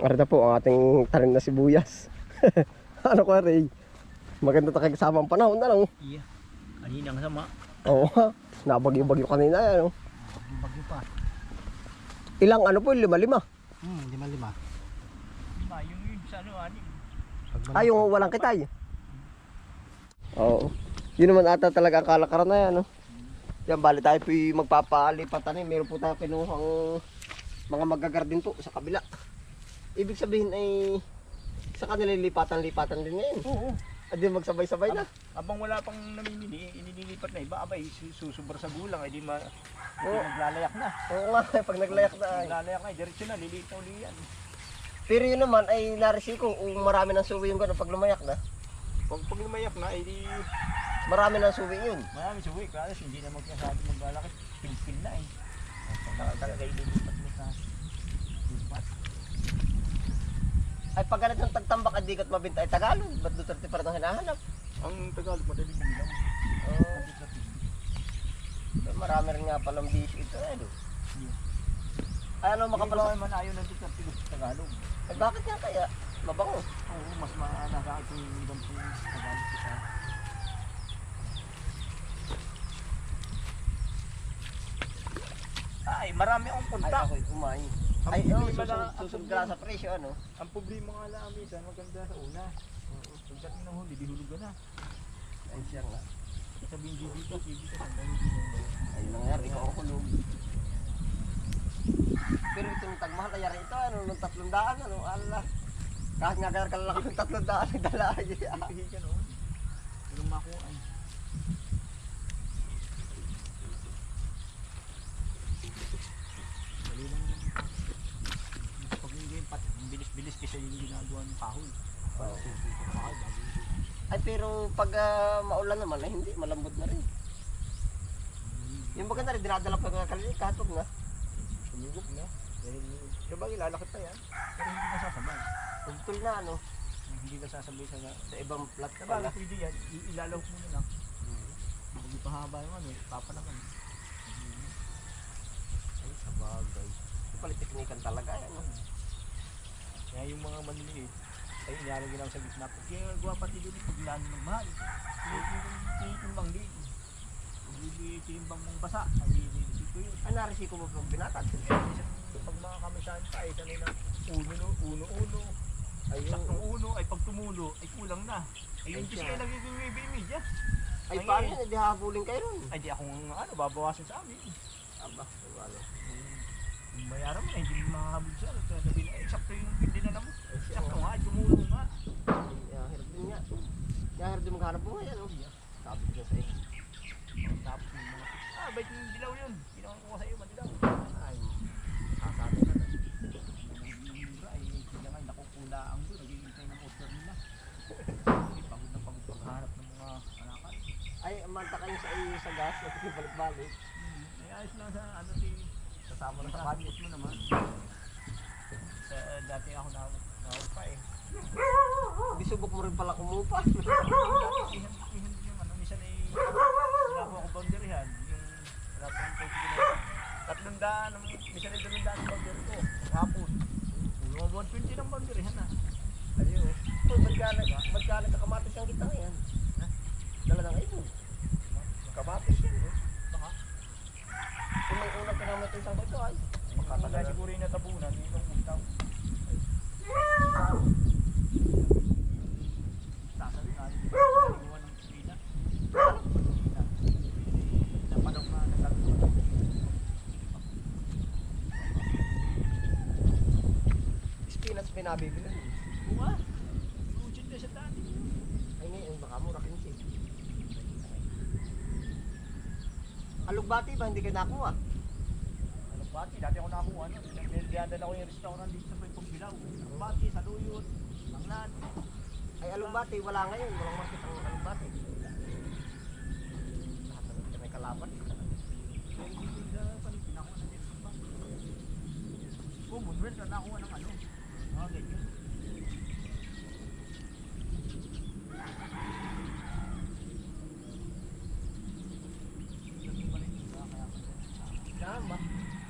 Arita po ang ating tanim na sibuyas. ano ko Ray? Maganda tayo kasama ang panahon na lang. Iya. Kanina nga sama. Oo ha. Nabagyo-bagyo kanina yan. oh. Bagyo pa. Ilang ano po? Lima-lima. Hmm, lima-lima. Lima, yung yun sa ano, anim. Ay, yung walang kitay. Oo. Yun naman ata talaga ang kalakaran na yan. No? Yan, bali tayo po yung magpapalipatan eh. Meron po tayo kinuhang mga magagardin po sa kabila. Ibig sabihin ay sa kanila lipatan-lipatan din ngayon. Oo. At di magsabay-sabay na. Abang wala pang namimili, inililipat na iba, abay, su- susubra sa gulang, ay di ma... Oo. Naglalayak na. Oo nga, pag naglayak na ay. Naglalayak na, diretso na, liliit na uli yan. Pero yun naman ay narisiko kung marami ng suwi yung gano'n pag lumayak na. Pag, pag lumayak na, ay di... Marami ng suwi yun. Marami suwi, kasi hindi na magkasabi maglalaki. Pilpil na eh. Talaga ililipat mo sa... Lipat. Ay pag ganit ng tagtambak at di ka't mabinta ay Tagalog. Ba't Duterte pa rin ang hinahanap? Ang Tagalog, madali bilang. Oo. marami rin nga palang bisyo ito. Ano? Ay ano Makapal makapal man ayaw ng Duterte sa Tagalog. Ay bakit nga kaya? Mabango. Oo, mas maana sa akin yung ibang Tagalog sa... Ay, marami akong Ay punta. ako'y kumain. Ay oh, problema susunod, ka lang sa presyo ano? Ang problema nga lang minsan, maganda sa una. Oo, pagdating ng huli, di hulog ka na. Ay siya nga. Sabihin GB ka, GB ka, hanggang hindi mo? Ay nangyari, ikaw ang kulog. Pero itong tagmahal ay yari ito ano, nung tatlong daan ano, ala. Kahit nga kaya kalaki ng tatlong daan, ay dala ay. Pipigil ka noon. Pero makuha ay. Dali lang yun. Pag hindi yung pat, kasi yung ginagawa ng kahoy. Para sa kahoy, bago yung Ay pero pag ah, maulan naman ay hindi, malambot na rin. Yung maganda rin, dinadala pa nga kalili, katog na. Sumigop na. Dahil, diba ilalakit pa yan? Pero hindi na sasabay. Tugtol na ano, Hindi na sasabay sa sa ibang plat Diba, pala. pwede yan. Ilalaw mo na lang. Hindi pa haba yung ano, papa naman. Ay, sa bagay. Ito pala teknikan talaga yan. Ano? Kaya yung mga maliliit, ay ilalagay lang sa gitna. Pag ginagawa pati doon yung paglalo ng mahal. Tinitimbang din. Pag tinimbang mong basa, ay inilisip ko yun. Ay, narisiko mo pag minsan, pag mga kamisahan pa, ay sanay na uno, no, uno, uno. Ay, Saktong yung, uno, ay pag tumulo, ay kulang na. Ay yung Ay, siya. kayo nagiging wavy media. ay paano yun? Hindi hahabulin kayo ron. Ay di akong ano, babawasan sa amin. Aba, ano. Yung bayaran mo na, hindi mo makahabol siya. Sabihin, eh, eksakto yung dinala mo. Ay, siya. Eksakto nga, tumulong nga. Kaya hirap din nga. Kaya hirap din maghanap buhay, ano? Sabi ko sa iyo. Tapos yung mga, ah, bait yung dilaw yun. Ginawa ko sa iyo, madilaw. Ay, sasabi ka na. Yung mura, ay sila nga, nakukula ang doon. Naghihintay ng order nila. Pagod na pagod pagharap ng mga kanakan. Ay, manta kayo sa iyo sa gas, balik-balik. Hmm, ay ayos lang sa ano si, Kasama na sa budget mo naman. Sa dati ako na, na pa eh. Di subok mo rin pala kumupa. Dati ihan, ihan din yung ano, minsan ay ginagawa ko boundarihan. Yung wala pwede ginawa. Tatlong daan, minsan ay dalawang daan ang boundary ko. Hapon. Yung 120 ng boundarihan na. Ayun. Oh, ba't ka nag, ba't ka nagkakamatis ang kita ngayon? Ha? Dala na ngayon. Kamatis yan. eh. Baka. Kung may unang kinamatis ang ito ay. Kaya Makatagal. siguro yung natabunan, yung utaw. Sasabi Spinach pinabibili. Bunga. Kuchin na sa dati. Ay ngayon, baka mura 15. Alugbati ba hindi ka nakuha? Ano bati? Dati ako nun. Niliyanda ko yung restaurant dito sa Pagpong Bilaw. Ang bati, sa Luyot, Langlan. Ay alugbati, wala ngayon. Walang market ang alugbati. Lahat naman ka may kalaban. Oh, Munwell na nakuha ng ano. Mga ganyan. Tama.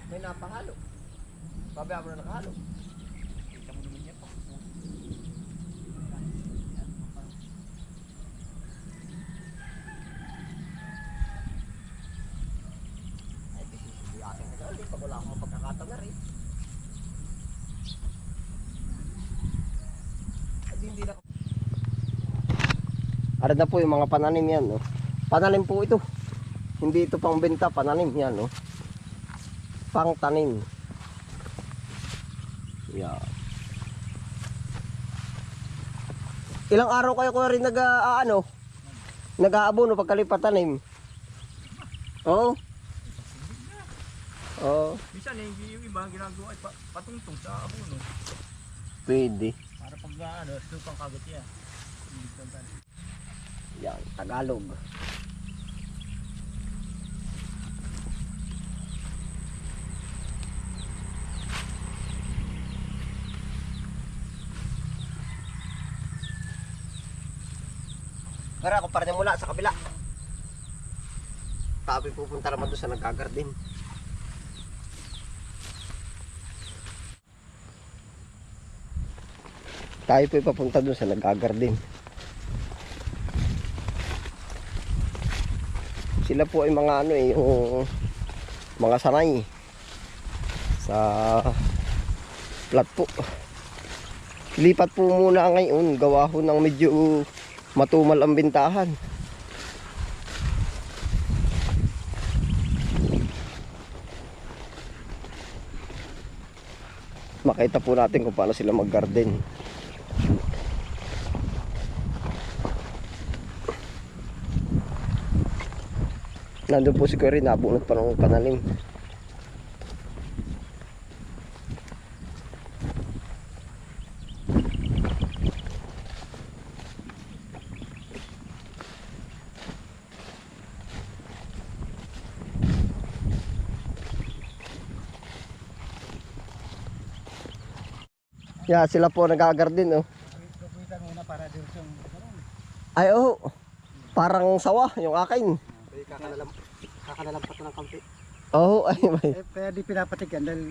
May napahalo. Babaya mo na nakahalo. Ara na po yung mga pananim yan. Oh. Pananim po ito. Hindi ito pang benta, pananim yan. Oh. Pang tanim. Yan. Ilang araw kayo ko rin nag ah, ano? Nag-aabono pagkalipat tanim. Oo. Oo. Minsan eh, yung iba ginagawa ay pa, patungtong sa abono. Pwede. Para pag ah, ano, supang kagat yan. Hindi. Yan, Tagalog. Gara ako para mula sa kabila. Tabi pupunta naman doon sa nagkagardin. Tayo po papunta doon sa nagkagardin. Sila po ay mga ano eh, yung mga sanay sa plat po. Lipat po muna ngayon, gawa ho ng medyo matumal ang bintahan. Makita po natin kung paano sila mag-garden. Nandun po si Kuya rin, nabunot pa ng panalim. Yeah, sila po nag-garden oh. Ay oh, parang sawa yung akin. Kakanalam, kakanalampat ng kampi. Oh, ay may. Eh, kaya di pinapatik yan dahil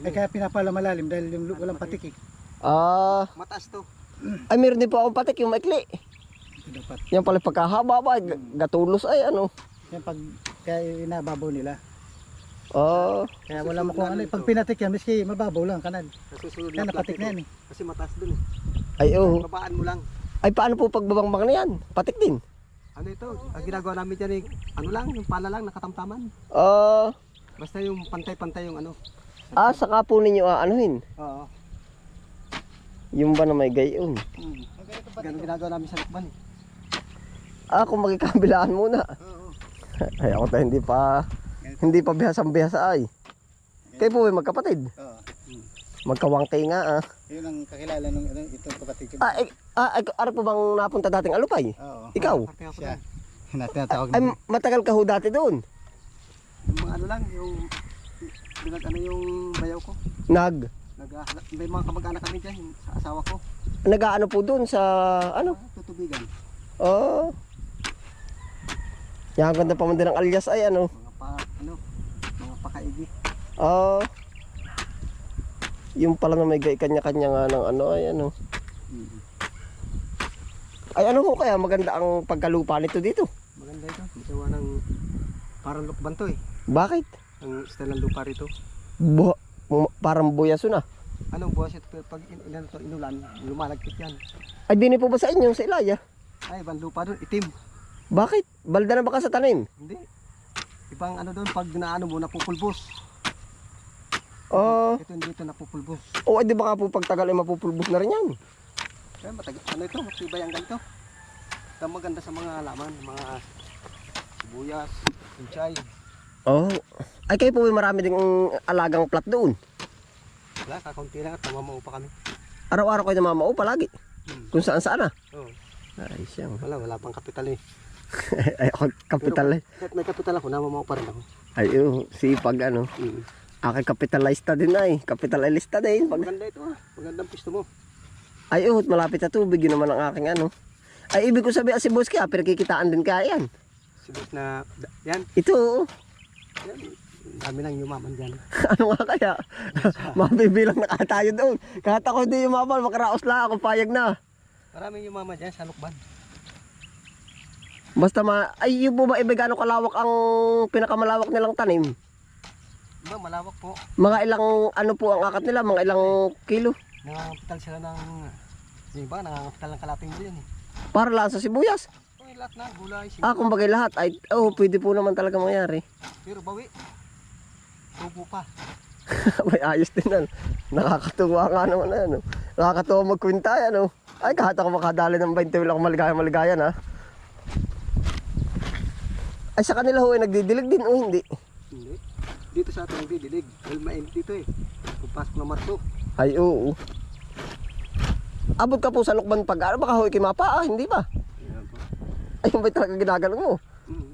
eh, kaya pinapala malalim dahil yung lu- walang patik eh. Ah, Mataas to. ay meron din po akong patik yung maikli. Ito dapat. Yan pala pagkahaba ba, g- gatulos ay ano. Yan pag kaya inababaw nila. Oh, Kaya wala mo kung ano. eh. Pag pinatik yan, miski mababaw lang kanal. Nasusunod Kaya na napatik na yan eh. Kasi mataas dun eh. ay oh. Babaan mo lang. Ay paano po pagbabangbang na yan? Patik din. Ano ito? Ang ginagawa namin dyan eh, ano lang, yung pala lang, nakatamtaman. Ah, Basta yung pantay-pantay yung ano. ah, saka po ninyo aanuhin. Oo. Yung ba na may gayon? Hmm. Ganun ginagawa namin sa lukban eh. Ah, kung magkikabilaan muna. Oo. Ay ako tayo hindi pa, hindi pa bihasang bihasa ay. Kayo po ay magkapatid. Oo. Magkawangkay nga ah. Yun ang kakilala nung ano, itong kapatid ko. Ah, ay, ah, ay, ano po bang napunta dating alupay? Oo. Ikaw? Siya. doon. Na tinatawag Ay, na. matagal ka ho dati doon. Yung mga ano lang, yung binag ano yung bayaw ko. Nag, Nag, may mga kamag-anak kami dyan, yung sa asawa ko. nag-ano po doon sa, ano? Ah, tutubigan. Oh. Yan, ganda pa man din ng alias ay ano. Mga pa, ano, mga pakaigi. Oh. Yung pala na may gay kanya-kanya nga ng ano ay ano. Hmm. Ay ano ho kaya maganda ang pagkalupa nito dito? Maganda ito. Gawa ng parang lukban to eh. Bakit? Ang style ng lupa rito. Bu parang buyaso na. Anong buwas ito? Pag in, in, to, inulan, lumalagkit yan. Ay dini po ba sa inyo sa Ilaya? Ay, ibang lupa doon, itim. Bakit? Balda na ba ka sa tanim? Hindi. Ibang ano doon, pag naano mo, napupulbos. Oh. Ito hindi ito napupulbos. O ay di ba nga po pagtagal ay mapupulbos na rin yan? Kaya matag ano ito, matibay ang ganito. Ito maganda sa mga halaman, mga sibuyas, pinchay. Oh. Ay kayo po may marami ding alagang plat doon. Wala, kakaunti lang at mamamao pa kami. Araw-araw kayo namamao palagi. Hmm. Kung saan saan ah. Oo. Ay siyang. Wala, wala pang kapital eh. ay ako kapital eh. Kahit may kapital ako, namamao pa rin ako. Ay oh, sipag ano. Mm. Aking kapitalista din ay. Kapitalista din. Pag... Maganda ito ah, magandang pisto mo. Ay oh, malapit na tubig. Yun naman ang aking ano. Ay ibig ko sabihin si boss kaya pero kikitaan din kaya yan. Sibot na, da- yan, Ito oh. yan. Dami nang yumaman dyan. ano nga kaya? Mabibilang na kaya tayo doon. Kahit ako hindi yumaman, makaraos lang ako payag na. Maraming yumaman dyan sa lukban. Basta ma... Ay, yung po ba ibig gano'ng kalawak ang pinakamalawak nilang tanim? Diba, malawak po. Mga ilang ano po ang akat nila? Mga ilang kilo? Nangangapital sila ng, yung iba, nangangapital ng kalating yan eh. Para lang sa sibuyas. Okay, lahat na, gulay, sibuyas. Ah, kumbaga lahat. Ay, oh, pwede po naman talaga mangyari. Pero bawi. Tubo pa. May ayos din ano. Nakakatuwa nga naman ano. Nakakatuwa magkwinta ano. Ay, kahit ako makadali ng 20 wala akong maligaya maligaya na. Ay, sa kanila ho ay nagdidilig din o hindi? Hindi. Dito sa atin nagdidilig. Dahil mainit dito eh. Pagpasok na Marso. Ay, oo. Abot ka po sa lukban pag ano, baka ho ikimapa ah, hindi ba? Yan po. Ay, yung ba'y talaga ginagalang mo? Mm.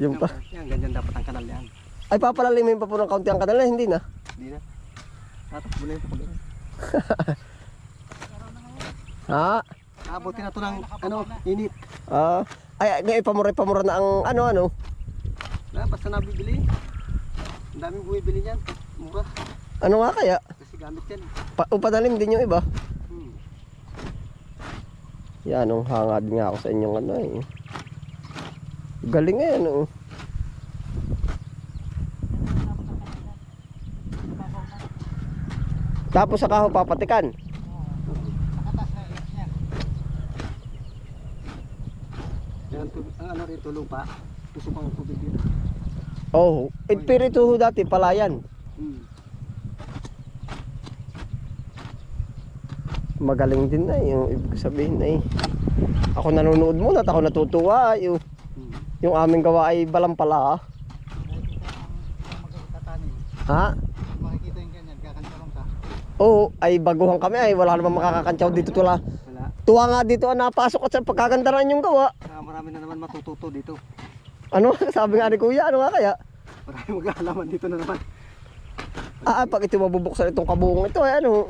Yung pa. Yan, ganyan dapat ang kanal yan. Ay, papalalimin pa po ng kaunti ang kanila, hindi na. Hindi na. Tatakbo na yung pag Ha? Abutin na to ng ano, init. Ah, ay, ngayon pamura pamura na ang ano ano. Na, basta nabibili. Ang daming bumibili niyan. Mura. Ano nga kaya? Gamit yan. Pa, upadalim din yung iba. Hmm. Yan, ang hanga din nga ako sa inyong ano eh. Galing yan oh. Tapos sa kaho papatikan. Yan, ang ano rito, lupa. Tusok ang tubig dito. Oh, eh, pero ito ho dati palayan. Hmm. Magaling din na yung ibig sabihin ay. Ako nanonood muna at ako natutuwa. Yung, yung aming gawa ay balang pala. ah. Ha? Makikita yung ganyan, kakantarong ka. Oo, ay baguhan kami ay wala namang makakakantsaw dito tula. Tuwa nga dito ang napasok at sa pagkagandaran yung gawa. Ah, marami na naman matututo dito. Ano sabi nga ni kuya, ano nga kaya? Marami mag-aalaman dito na naman. Ah, ah, pag ito mabubuksan itong kabuong ito ay ano.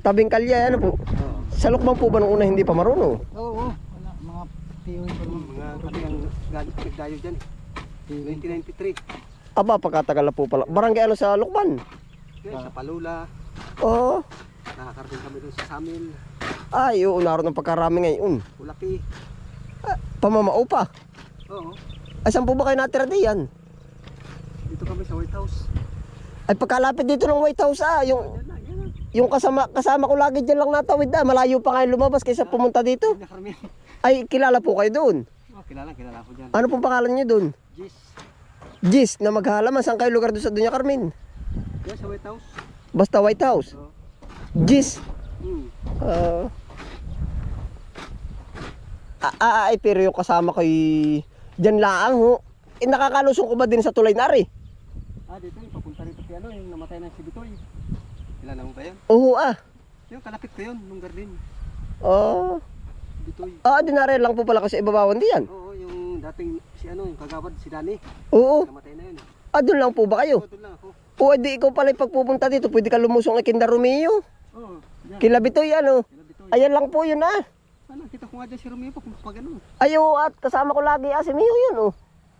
Tabing kalye, ano po. Oo. Sa lukbang po ba nung una hindi pa marunong? Oo, oo. Wala, mga tiyuhin ko naman. Mga kami ang galit nagdayo dyan eh. 1993. Aba, pagkatagal na po pala. Barangay ano sa lukban? Yan, sa Palula. Oo. Nakakarating kami doon sa Samil. Ay, oo, naroon ng pagkarami ngayon. Ulaki. Pamamao pa. Oo. Ay, saan po ba kayo natira diyan? Dito kami sa White House. Ay, pagkalapit dito ng White House, ah, yung, Yan na, yan na. Yung kasama, kasama ko lagi dyan lang natawid, ah. Malayo pa ngayon lumabas kaysa pumunta dito. Na. Ay, kilala po kayo doon. Oh, kilala, kilala ko dyan. Ano pong pangalan niyo doon? Gis. Gis, na maghalaman. Saan kayo lugar doon sa Dunya Carmen? Yan sa White House. Basta White House. Oo. Gis. Hmm. Ah. Ah, ah, ay, pero yung kasama ko'y dyan lang ho. Eh, nakakalusong ko ba din sa tulay nari? Ah, dito yung papunta rito si ano, yung namatay ng si Bitoy. Kilala mo ba yun? Oo ah. Yung kalapit ko yun, nung garden. Oh. Bitoy. Ah, dinari lang po pala kasi ibabawan diyan. Oo, yung dating si ano, yung kagawad, si Dani. Oo. Namatay na yun. Ah, doon lang po ba kayo? Oo, doon lang ako. O, di ikaw pala yung pagpupunta dito. Pwede ka lumusong kay Kinda Romeo. Oo, yan. Kila Bitoy, ano? Kila Bitoy. Ayan lang po yun ah. Ano, kita ko nga dyan si Romeo pa kung pag ano. Ayo at kasama ko lagi ah, si Mio yun oh.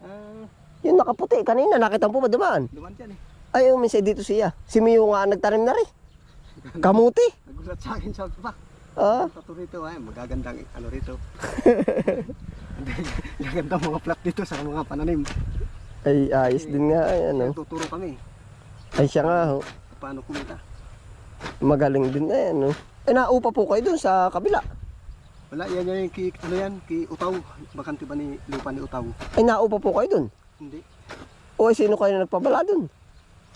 Ah, Yun nakaputi. Kanina, nakita mo po ba dumaan? luman dyan eh. Ay, oh, minsan dito siya. Si Mio nga nagtanim na rin. Kamuti. Nagulat sa akin, sabi pa. Ah. Tato rito, ay, magagandang ano rito. Magagandang mga plat dito sa mga pananim. Ay, ayos din nga. Ay, ano. Tuturo kami Ay, siya nga. Oh. paano kumita. Magaling din yan. Oh. Eh, naupa po kayo dun sa kabila. Wala, yan yan yung ki, ano yan, ki Utaw. Bakante ba ni lupa ni Utaw? Ay, naupa po kayo dun. Hindi. O, ay, sino kayo na nagpabala dun?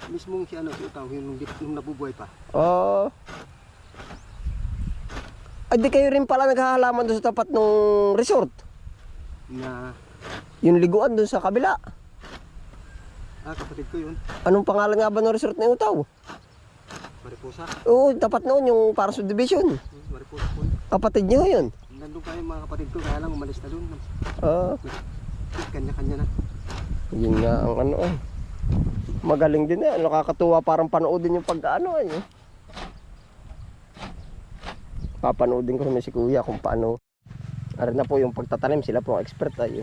Mismong si ano, si Utaw, yung, nung nabubuhay pa. Oh. Ay, di kayo rin pala naghahalaman dun sa tapat ng resort. Na, Yung liguan dun sa kabila. ah, kapatid ko yun. Anong pangalan nga ba ng resort na Utaw? Mariposa. Oo, tapat noon yung para subdivision. Hmm, Mariposa po. yun. Kapatid niyo yun. Nandun kayo mga kapatid ko, kaya lang umalis na dun. Ah, Kanya-kanya na. yun nga ang ano eh. Magaling din eh. Nakakatuwa parang panoodin yung pagkaano eh. Papanoodin ko naman si kuya kung paano. Ari na po yung pagtatanim. Sila po ang expert tayo.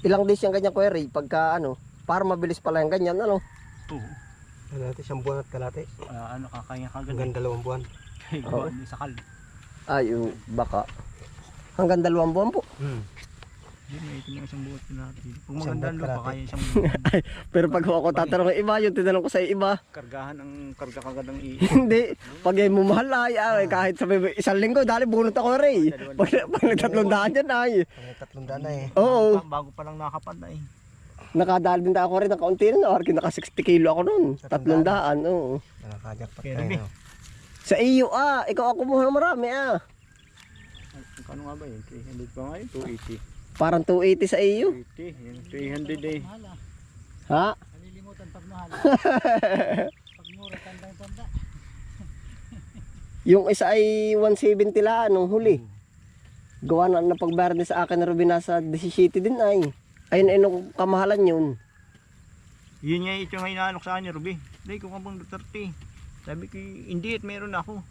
Ilang days yung ganyan query pagka ano, para mabilis pala yung ganyan ano. Ano natin, siyang buwan at kalate. Ah, ano, kakaya kagad. Hanggang dalawang buwan. Gawa ni sakal. Ay, yung baka. Hanggang dalawang buwan po. Hmm. Yun, may itim yung isang buhat na natin. Kung Isang maganda ang buhat lupa, kalahati. kaya isang. Pero pag ako tatanong ng iba, yung tinanong ko sa iba, Kargahan ang karga kagad ng i. hindi. Pag ay mumahal ay, ay kahit sabi mo, isang linggo, dali bunot ako rin. Pag, pag nagtatlong daan dyan ay. Ang tatlong daan na eh. Oo. Bago pa lang nakapad na eh. Nakadali din ako rin ng kaunti na. Or naka 60 kilo ako noon. Tatlong daan, oo. Nakakajakpat Kaya tayo. no? Sa iyo ah, ikaw ako kumuha ng marami ah. Kano nga ba yun? 300 pa nga yun? 280. Parang 280 sa iyo. 280. Yun, 300 eh. Ha? Nalilimutan pag mahal. pag mura, tandang-tanda. Yung isa ay 170 la nung huli. Gawa na na pagbayar din sa akin na Ruby nasa 17 din ay. Ayun ay nung kamahalan yun. Yun nga ito nga inaalok sa akin ni Ruby. Day, kung kabang 30. Sabi ko, hindi at meron ako.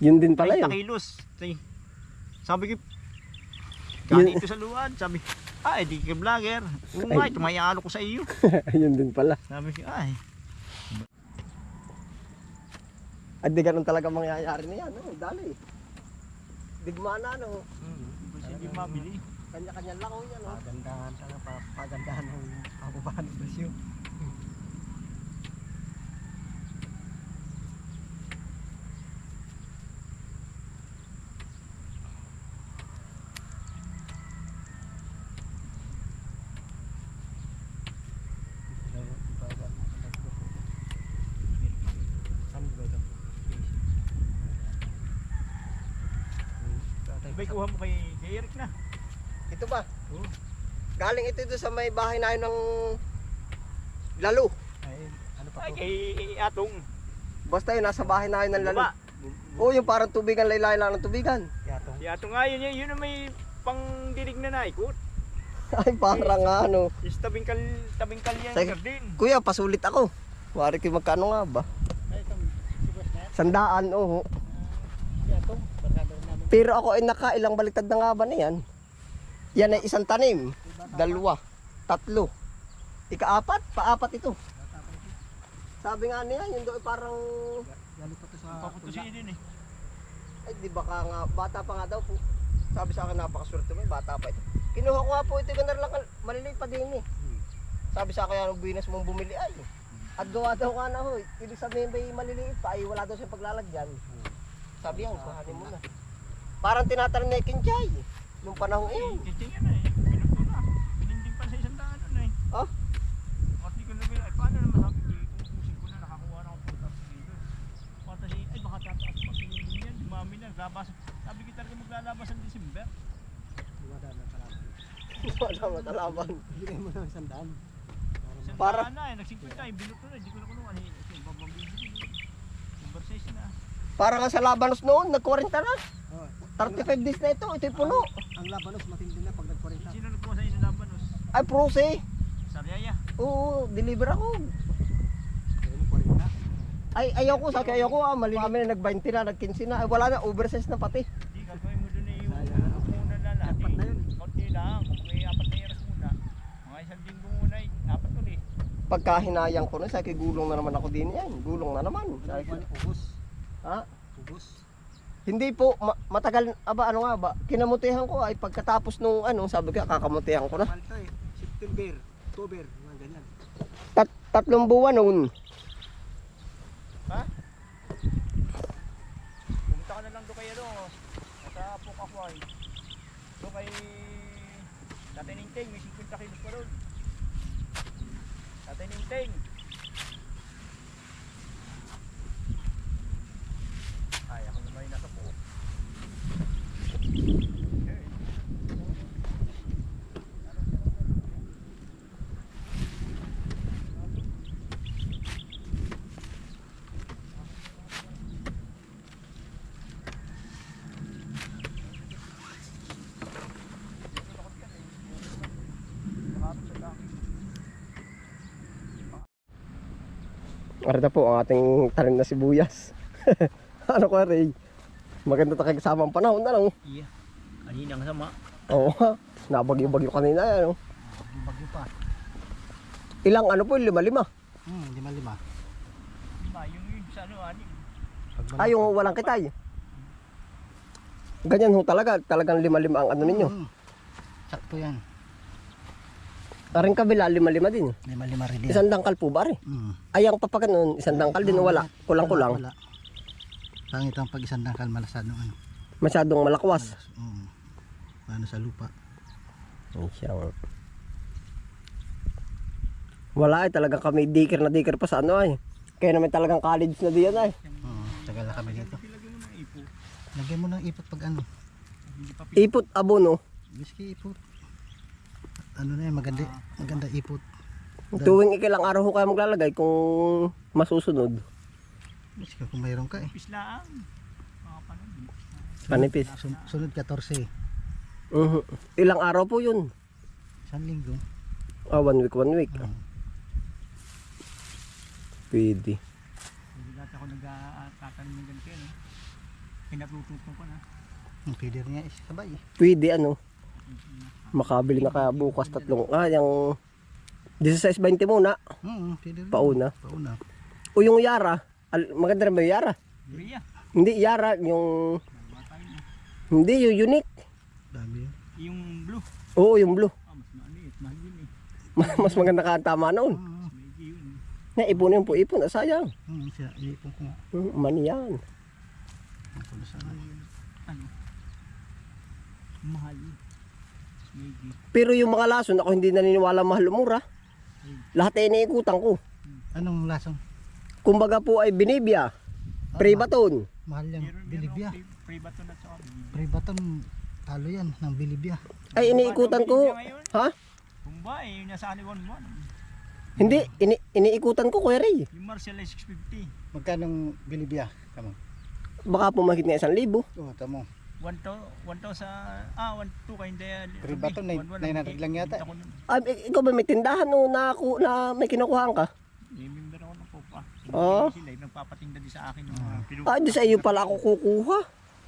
Yun din pala 30 yun. kilos. Say, sabi ko, Yun- ganito sa luwad. Sabi, ah, edi ka vlogger. Oo nga, ito may aalok ko sa iyo. yun din pala. Sabi ko, ay, At di ganun talaga mangyayari na yan. Oh, dali. Digmana no. kasi hindi mabili. Kanya-kanya lang oh yan. Oh. Pagandahan sana pa pagandahan ng pababa ng presyo. Sabay kuha mo kay Eric na. Ito ba? Oo. Galing ito doon sa may bahay na yun ng lalo. Ay, ano pa Ay, po? kay Atong. Basta yun, nasa bahay na yun ng lalo. Baba. Oo, yung parang tubigan, laylay lang ng tubigan. Yatong. Si Atong nga yun, yun, yun ang may pangdilig na naikot. Ay, parang ano. Is tabing kal, tabing kalyan Sige. gardin. Kuya, pasulit ako. Wari kayo magkano nga ba? Ay, itong na yan. Sandaan, oo. Barkada rin namin. Pero ako ay naka ilang baliktad na nga ba na yan? Yan ay isang tanim. Dalawa. Tatlo. Ikaapat, paapat ito. Sabi nga niya, yun doon parang, Galing pa to sa Paputusin ay di baka nga, bata pa nga daw po. Sabi sa akin, napakaswerte mo, bata pa ito. Kinuha ko nga po ito, ganun lang, maliliit pa din eh. Sabi sa akin, anong binas mong bumili ay. At gawa daw nga na ho, ibig sabihin ba'y maliliit pa, ay wala daw siyang paglalagyan. Sabi yan, kuhanin mo na. Parang tinatanim na yung kinchay. Nung panahon Ay, iyon. kasi yan eh. Na. Pininding pa sa isang daan nun eh. Ah? At di ko na ay paano naman sabi ko, uusin ko na, nakakuha na akong sa dito. Pata si, ay baka tataas pa pininding yan, dumami na, labas. Sabi ko talaga maglalabas ang December. Wala na kalaban. Wala matalaban. Bigay mo ng sandaan. Isang Para- daan na eh, nagsingkot na, binuto na, hindi ko na kunuha. Eh, Kasi babambili. Number 6 na. Para nga sa Labanos noon, nag-40 na. Oh, 35 days na ito, ito yung puno. ang labanos matindi na pag nag-40. Sino nagkuha sa inyo Labanos? Ay, prose. Sariaya. Oo, deliver ako. Kaya mo 40 na. Ay, ayoko, sa ayaw ko, ah, mali kami na nag-20 na, nag-15 na. Ay, wala na, oversize na pati. Hindi, gagawin mo dun eh yung muna na lahat Apat na yun. eh. Konti lang, kung mga apat na years muna. Mga isang linggo muna eh, apat ulit. Pagka hinayang ko na, sa akin, gulong na naman ako din yan. Gulong na naman. Sabi ko, Ano, ubos. ha? Ubos. Hindi po, ma- matagal, aba, ano nga ba? Kinamutihan ko ay pagkatapos nung ano, sabi ko, kakamutihan ko na. Malto eh. September, October, mga ganyan. Tat tatlong buwan noon. Ha? Pumunta ka na lang doon kay ano, nasa Pukakway. Doon kay Tatay Ninteng, may 50 kilos pa doon. Tatay Ninteng. Ay, ako naman yung nasa po. Okay. Arita po ang ating tanim na sibuyas. ano ko Ray? Maganda ta kasama ang panahon na lang. Iya. Kanina ang sama. Oo nga. Nabagyo-bagyo kanina yan. oh. Bagyo pa. Ilang ano po, lima-lima. Hmm, lima lima. Lima, yung yun sa ano, anim. Ay, yung walang kitay. Ganyan ho talaga. Talagang lima-lima ang ano ninyo. Hmm. Sakto yan. Aring kabila, lima-lima din. Lima-lima rin yan. Isang dangkal po ba rin? Mm. Ay, ang papakan nun, isang dangkal din wala. Kulang-kulang. Wala. Pangit ang pag isang dangkal malasado ano. Masyadong malakwas. Oo. Paano sa lupa. Ay, siya. nga. Wala ay talagang kami dikir na dikir pa sa ano ay. Kaya naman talagang college na diyan ay. Oo. Tagal na kami dito. Lagyan mo ng ipo. Lagyan mo ng ipot pag ano. Ipot abono. Whiskey ipot. Ano na yan, maganda, maganda ipot. Tuwing ikilang araw ko kayo maglalagay kung masusunod. Whiskey kung mayroon ka eh. pislaan. Mga panon. Panipis. Sun- sunod 14. Mhm. Ilang araw po yun? Isang linggo. Ah, one week, one week. Oo. Pwede. Hindi dati ako nagtatanim ng ganito yan. eh. Pinatututo ko na. Ang feeder niya is sabay eh. Pwede ano. Makabili na kaya bukas tatlong. Ah, yung 16-20 muna. Niya. Pauna. Pauna. O yung Yara. Al- maganda rin ba yung Yara? Urea. Hindi, Yara. Yung... Hindi, yung unique. Dami yun. Yung blue. Oo, yung blue. Ah, mas yun. Mahal yun eh. Mas maganda ka ang tama noon. Yun. Na, ipunin po ipon. Ah, sayang. Oo, siya. Iipon ko nga. Hmm, mani yan. Ano? Mahal yun. Pero yung mga lason, ako hindi naniniwala mahal o mura. Lahat ay iniikutan ko. Anong lasong? Kumbaga po ay binibya. Pre-baton. Mahal yung Meron bilibya. meron free, free baton at saka. Pre-baton, talo yan ng bilibya. Ay, iniikutan ko. Ha? Kung ba eh, yung nasa Aniwan mo. Hindi, ini iniikutan ko, Kuya Ray. Yung Marshall ay 650. Magkanong bilibya? Tamo. Baka pumahit na isang libo. Oo, tamo. 1 to, 1 to sa, ah, 1 to kayo hindi. Free baton, nine- 900 lang yata. Ah, ik- ikaw ba may tindahan o na, ku- na may kinukuhaan ka? May member ako ng Popa. Oo. Sila yung nagpapatinda din sa akin. Yung, mga pinu- Ah, di sa iyo pala ako kukuha.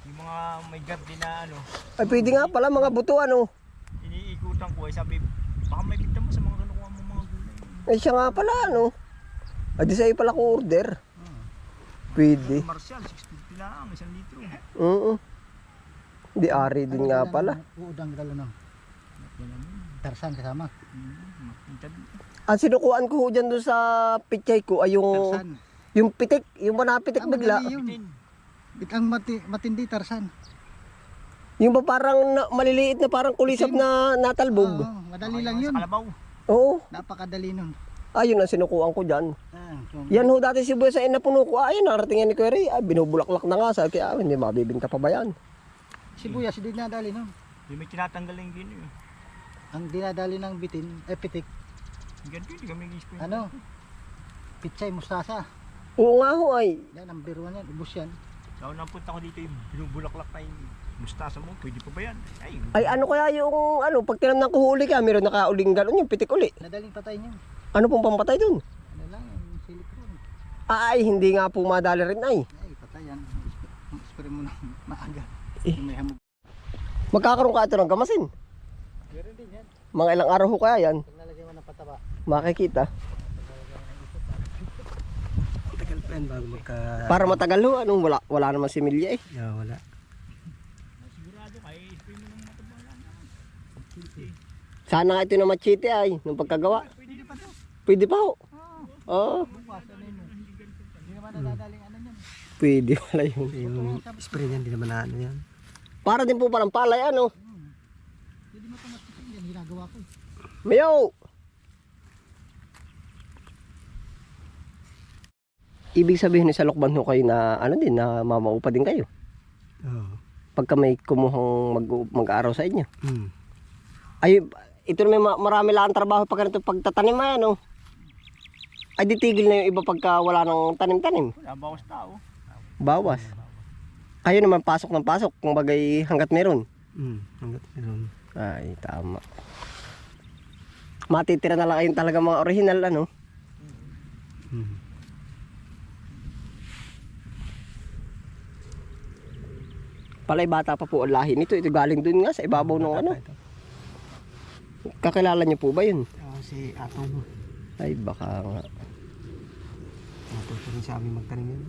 yung mga may garden na ano, Ay, pwede nga pala mga buto ano. iniikutan ko ay sabi, baka may bigta mo sa mga kinukuha mo mga gulay. Ay, siya nga pala ano. Ay, di sa iyo pala ko order. Pwede. Marshall, 650 lang, isang litro. Oo. Di ari din nga pala. Uudang dala ng Tarsan kasama. Hmm. Ang sinukuan ko dyan doon sa pichay ko ay yung, Tarsan. yung pitik, yung manapitik Ah, bigla. madali yun. Tin, Bit ang mati, matindi Tarsan. Yung ba parang na, maliliit na parang kulisap na natalbog. Oo, madali lang yun. Kalabaw. Oo. Napakadali nun. Ayun ang sinukuan ko dyan. Ah, so, Yan ho dati si Buya sa inapuno ko. Ayun, narating yan ni Kuya Ray. Ay, binubulaklak na nga. Sabi kaya, ah, hindi mabibinta pa ba yan? Sibuyas hindi nadali nun. Yung may tinatanggal lang gino yun. Ang dinadali ng bitin, eh pitik, Ganito, hindi kami nag-spray. ano, pitsay mustasa. Oo nga ho ay. Yan, ang biruan yan, ubus yan. So, nang punta ko dito yung binubulaklak na yung mustasa mo, pwede pa ba yan? Ay, Ay ano kaya yung ano, pag tinamnan ko huli ka, meron nakauling gano'n yung pitik uli. Nadaling patayin yun. Ano pong pampatay dun? Ano lang, yung silicone. Ay, hindi nga po madali rin ay. Ay, patay yan. Spray mo na maaga. Eh. Magkakaroon ka ito ng gamasin. Meron din yan. Mga ilang araw ho kaya yan. Pag nalagyan mo ng pataba. Makikita. Tagal pa yan bago magka... Para matagal ho, anong wala, wala naman si Milya eh. Yeah, wala. sigurado kaya i-spray mo ng mataba lang. Sana nga ito na machite ay, nung pagkagawa. Pwede pa to. Pwede pa ho. Oo, yun? Hindi naman nadadaling ano yan. pwede pala yun. Yung spray niyan, hindi naman na ano yan. Para din po palang palay ano. Hindi mo ito matikin yan, ginagawa ko. eh. Mayo! Ibig sabihin ni sa lokban ho kayo na ano din, na mamaupa din kayo. Oo. Pagka may kumuhang mag, mag-araw sa inyo. Hmm. Ay, ito may ma- marami lang ang trabaho pag ganito pagtatanim ay ano. Ay ditigil na yung iba pagka wala nang tanim-tanim. Wala, bawas tao. Bawas. Kayo naman pasok ng pasok kung bagay hanggat meron. Hmm. Hanggat meron. Ay, tama. Matitira na lang kayong talaga mga original ano. Hmm. Palay bata pa po ang lahi nito. Ito galing dun nga sa ibabaw ng ano. Ito. Kakilala niyo po ba yun? Ah, si Atong. Ay, baka nga. Natuto rin sa amin magtanim yan.